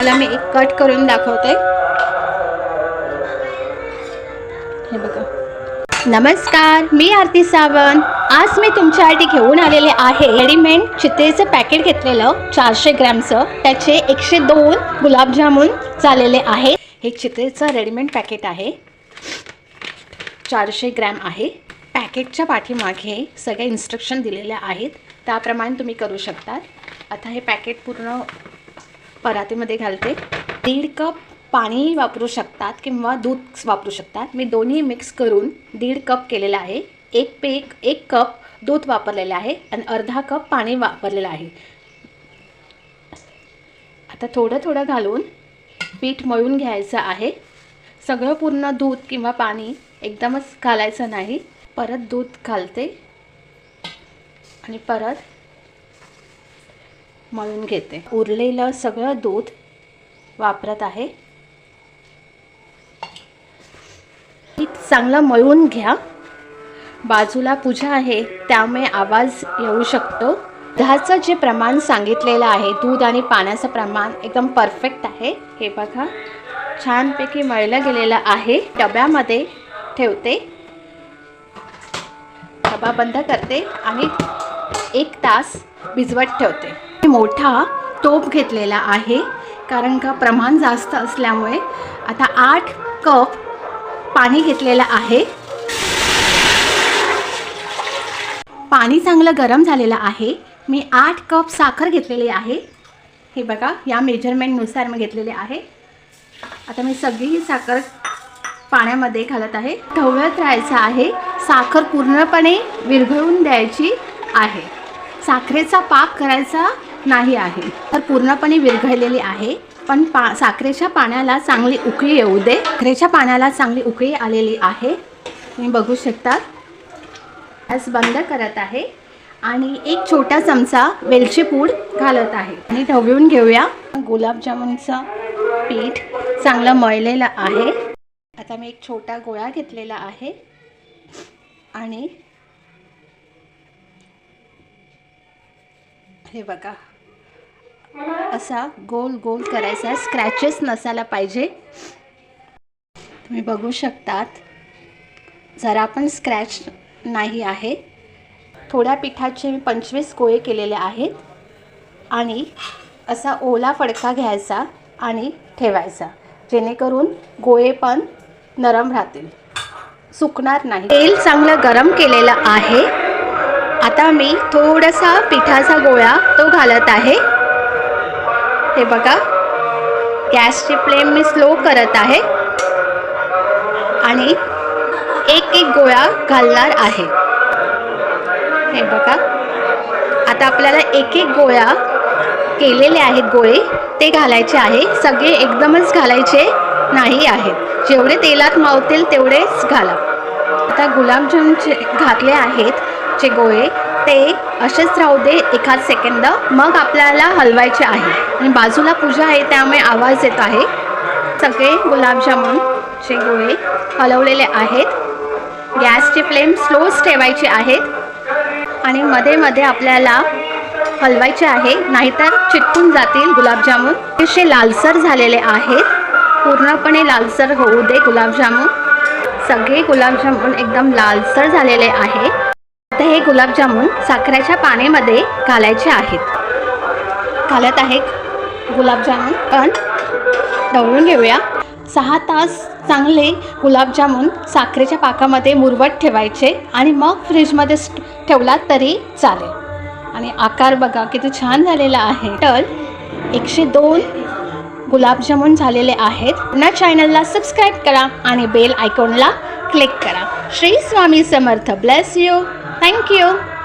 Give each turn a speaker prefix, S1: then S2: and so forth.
S1: मला मी एक कट करून दाखवते. हे बघा. नमस्कार मी आरती सावंत. आज मी तुमच्यासाठी घेऊन आलेले आहे. रेडीमेड चित्रेचं पॅकेट घेतलेलं चारशे ग्रॅमचं. त्याचे एकशे दोन गुलाबजामुन झालेले आहे. हे चित्रेचं रेडीमेड पॅकेट आहे. चारशे ग्रॅम आहे. पॅकेटच्या पाठीमागे सगळे इन्स्ट्रक्शन दिलेले आहेत. त्याप्रमाणे तुम्ही करू शकता आता हे पॅकेट पूर्ण परातीमध्ये घालते. दीड कप पाणी वापरू शकतात किंवा दूध वापरू शकतात. मी दोन्ही मिक्स करून दीड कप केलेलं आहे. एक पे एक एक कप दूध वापरलेलं आहे आणि अर्धा कप पाणी वापरलेलं आहे. आता थोडं थोडं घालून पीठ मळून घ्यायचं आहे. सगळं पूर्ण दूध किंवा पाणी एकदमच घालायचं नाही. परत दूध घालते. आणि परत मळून घेते. उरलेलं सगळं दूध वापरत आहे. चांगलं मळून घ्या. बाजूला पूजा आहे त्यामुळे आवाज येऊ शकतो. दुधाचं जे प्रमाण सांगितलेलं आहे दूध आणि पाण्याचं प्रमाण एकदम परफेक्ट आहे. हे बघा छानपैकी मळलं गेलेलं आहे. डब्यामध्ये ठेवते. डबा बंद करते आणि एक तास भिजवत ठेवते. मोठा तोप घेतलेला आहे. कारण का प्रमाण जास्त असल्यामुळे आता आठ कप पाणी घेतलेलं आहे. पाणी चांगलं गरम झालेलं आहे. मी आठ कप साखर घेतलेली आहे. हे बघा या मेजरमेंटनुसार मी घेतलेले आहे. आता मी सगळी ही साखर पाण्यामध्ये घालत आहे. ढवळत राहायचं आहे. साखर पूर्णपणे विरघळून द्यायची आहे. साखरेचा पाक करायचा नाही आहे. तर पूर्णपणे विरघळलेली आहे. पण पा साखरेच्या पाण्याला चांगली उकळी येऊ दे. साखरेच्या पाण्याला चांगली उकळी आलेली आहे. तुम्ही बघू शकता गॅस बंद करत आहे. आणि एक छोटा चमचा वेलची पूड घालत आहे. आणि ढवळून घेऊया. गुलाबजामुनचं पीठ चांगलं मळलेलं आहे. आता मी एक छोटा गोळा घेतलेला आहे. आणि हे बघा. असा गोल गोल करायचा. स्क्रॅचेस नसायला पाहिजे. तुम्ही बघू शकतात. जरा पण स्क्रॅच नाही आहे. थोड्या पिठाचे मी पंचवीस गोळे केलेले आहेत. आणि असा ओला फडका घ्यायचा आणि ठेवायचा. जेणेकरून गोळे पण नरम राहतील. सुकणार नाही. तेल चांगलं गरम केलेलं आहे. आता मी थोडासा पिठाचा गोळा तो घालत आहे. हे बघा. गॅसची फ्लेम मी स्लो करत आहे. आणि एक एक गोळा घालणार आहे. हे बघा. आता आपल्याला एक एक गोळा केलेले आहेत गोळे. ते घालायचे आहे. सगळे एकदमच घालायचे नाही आहेत. जेवढे तेलात मावतील तेवढेच घाला. आता गुलाबजामचे घातले आहेत जे गोळे. ते असेच राहू दे एखाद सेकंद मग आपल्याला हलवायचे आहे. आणि बाजूला पूजा आहे त्यामुळे आवाज येत आहे. सगळे गुलाबजामुनचे गोळे हलवलेले आहेत. गॅसची फ्लेम स्लोच ठेवायची आहेत. आणि मध्ये मध्ये आपल्याला हलवायचे आहे. नाहीतर चिटकून जातील गुलाबजामुन. अतिशय लालसर झालेले आहेत. पूर्णपणे लालसर होऊ दे गुलाबजामुन. सगळे गुलाबजामुन एकदम लालसर झालेले आहे. आता हे गुलाबजामुन साखरेच्या पाण्यामध्ये घालायचे आहेत. घालत आहे गुलाबजामुन. पण ढवळून घेऊया. सहा तास चांगले गुलाबजामुन साखरेच्या पाकामध्ये मुरवट ठेवायचे आणि मग फ्रीजमध्ये स्ट- ठेवलात तरी चालेल. आणि आकार बघा किती छान झालेला आहे. तर एकशे दोन गुलाबजामुन झालेले आहेत. पुन्हा चॅनलला सबस्क्राईब करा आणि बेल आयकॉनला क्लिक करा. Shri Swami Samarth. Bless you Thank you.